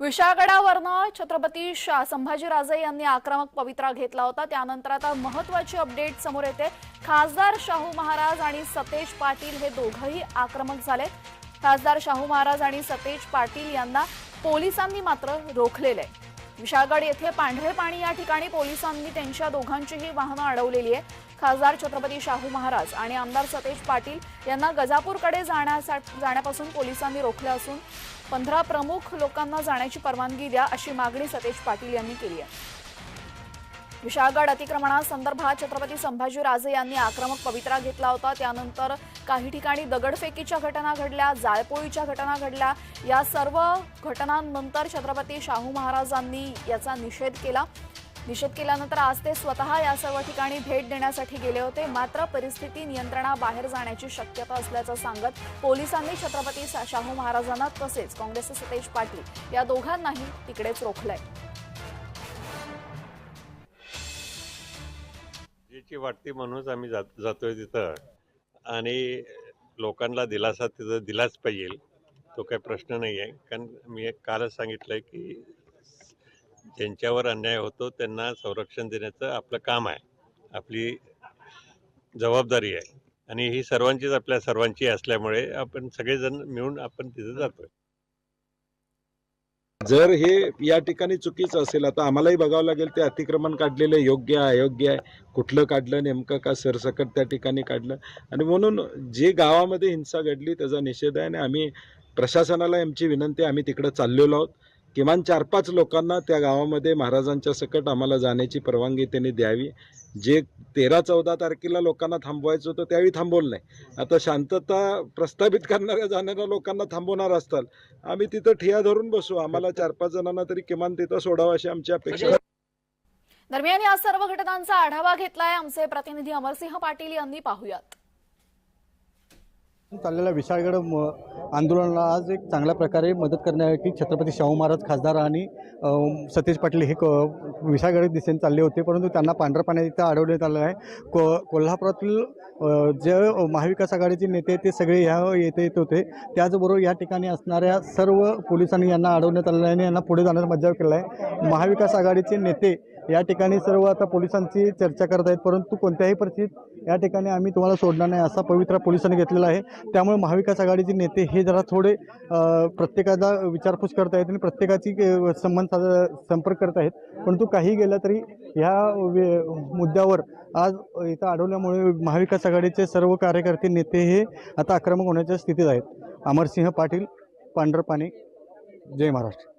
विशाळगडावरनं छत्रपती शा संभाजीराजे यांनी आक्रमक पवित्रा घेतला होता. त्यानंतर आता महत्वाची अपडेट समोर येते. खासदार शाहू महाराज आणि सतेज पाटील हे दोघंही आक्रमक झाले खासदार शाहू महाराज आणि सतेज पाटील यांना पोलिसांनी मात्र रोखलेलं आहे. विशाळगड येथे पांढरे पाणी या ठिकाणी पोलिसांनी त्यांच्या दोघांचीही वाहनं अडवलेली आहे. खासदार छत्रपती शाहू महाराज आणि आमदार सतेज पाटील यांना गजापूरकडे जाण्यासाठी जाण्यापासून पोलिसांनी रोखलं असून पंधरा प्रमुख लोकांना जाण्याची परवानगी द्या अशी मागणी सतेज पाटील यांनी केली आहे. विशाळगड अतिक्रमणासंदर्भात छत्रपती संभाजीराजे यांनी आक्रमक पवित्रा घेतला होता. त्यानंतर काही ठिकाणी दगडफेकीच्या घटना घडल्या जाळपोळीच्या घटना घडल्या. या सर्व घटनांनंतर छत्रपती शाहू महाराजांनी याचा निषेध केला. निषेध केल्यानंतर आज ते स्वतः या सर्व ठिकाणी भेट देण्यासाठी गेले होते. मात्र परिस्थिती नियंत्रणाबाहेर जाण्याची शक्यता असल्याचं सांगत पोलिसांनी छत्रपती शाहू महाराजांना तसेच काँग्रेसचे सतेज पाटील या दोघांनाही तिकडेच रोखलंय. जी वाटते म्हणूनच आम्ही जात जातोय तिथं. आणि लोकांना दिलासा तिथं दिलाच पाहिजे. तो काही प्रश्न नाही आहे कारण मी एक कालच सांगितलंय की ज्यांच्यावर अन्याय होतो त्यांना संरक्षण देण्याचं आपलं काम आहे. आपली जबाबदारी आहे. आणि ही सर्वांचीच आपल्या सर्वांची असल्यामुळे आपण सगळेजण मिळून आपण तिथे जातोय. जर हे या ठिकाणी चुकीचं असेल आता आम्हालाही बघावं लागेल ते अतिक्रमण काढलेलं योग्य आहे अयोग्य आहे. कुठलं काढलं नेमकं का सरसकट त्या ठिकाणी काढलं? आणि म्हणून जे गावामध्ये हिंसा घडली त्याचा निषेध आहे आणि आम्ही प्रशासनाला आमची विनंती आम्ही तिकडं चाललेलो आहोत. किमान चार पाच लोकांना त्या गावामध्ये महाराजांच्या सकट आम्हाला जाण्याची परवानगी त्यांनी द्यावी. जे तेरा चौदा तारखेला लोकांना थांबवायचं होतं त्यावेळी थांबवलं नाही. आता शांतता प्रस्थापित करणाऱ्या जाणाऱ्या लोकांना थांबवणार असताल आम्ही तिथं ठिया धरून बसू. आम्हाला चार पाच जणांना तरी किमान तिथं सोडावं अशी आमची अपेक्षा दरम्यान या सर्व घटनांचा आढावा घेतलाय आमचे प्रतिनिधी अमरसिंह पाटील यांनी. पाहुयात. चाललेल्या विशाळगड म- आंदोलनाला आज एक चांगल्या प्रकारे मदत करण्यासाठी छत्रपती शाहू महाराज खासदार आणि सतीश पाटील हे क विशाळगड दिशेने चालले होते. परंतु त्यांना पांढऱ्या पाण्यात इथं अडवण्यात आलं आहे. को कोल्हापुरातील जे महाविकास आघाडीचे नेते ते सगळे ह्या येथे येत होते. त्याचबरोबर या ठिकाणी असणाऱ्या सर्व पोलिसांनी यांना अडवण्यात आलेलं आहे आणि यांना पुढे जाण्यास मज्जाव केला आहे. महाविकास आघाडीचे नेते या ठिकाणी सर्व आता पोलिसांची चर्चा करत आहेत परंतु कोणत्याही परिस्थितीत या ठिकाणी आम्ही तुम्हाला सोडणार नाही असा पवित्रा पोलिसांनी घेतलेला आहे. त्यामुळे महाविकास आघाडीचे नेते हे जरा थोडे प्रत्येकाचा विचारपूस करत आहेत आणि प्रत्येकाची संबंध साध संपर्क करत आहेत. परंतु काही गेलं तरी ह्या वे- मुद्द्यावर आज इथं आढळल्यामुळे महाविकास आघाडीचे सर्व कार्यकर्ते नेते हे आता आक्रमक होण्याच्या स्थितीत आहेत. अमरसिंह पाटील पांढरपाणी जय महाराष्ट्र.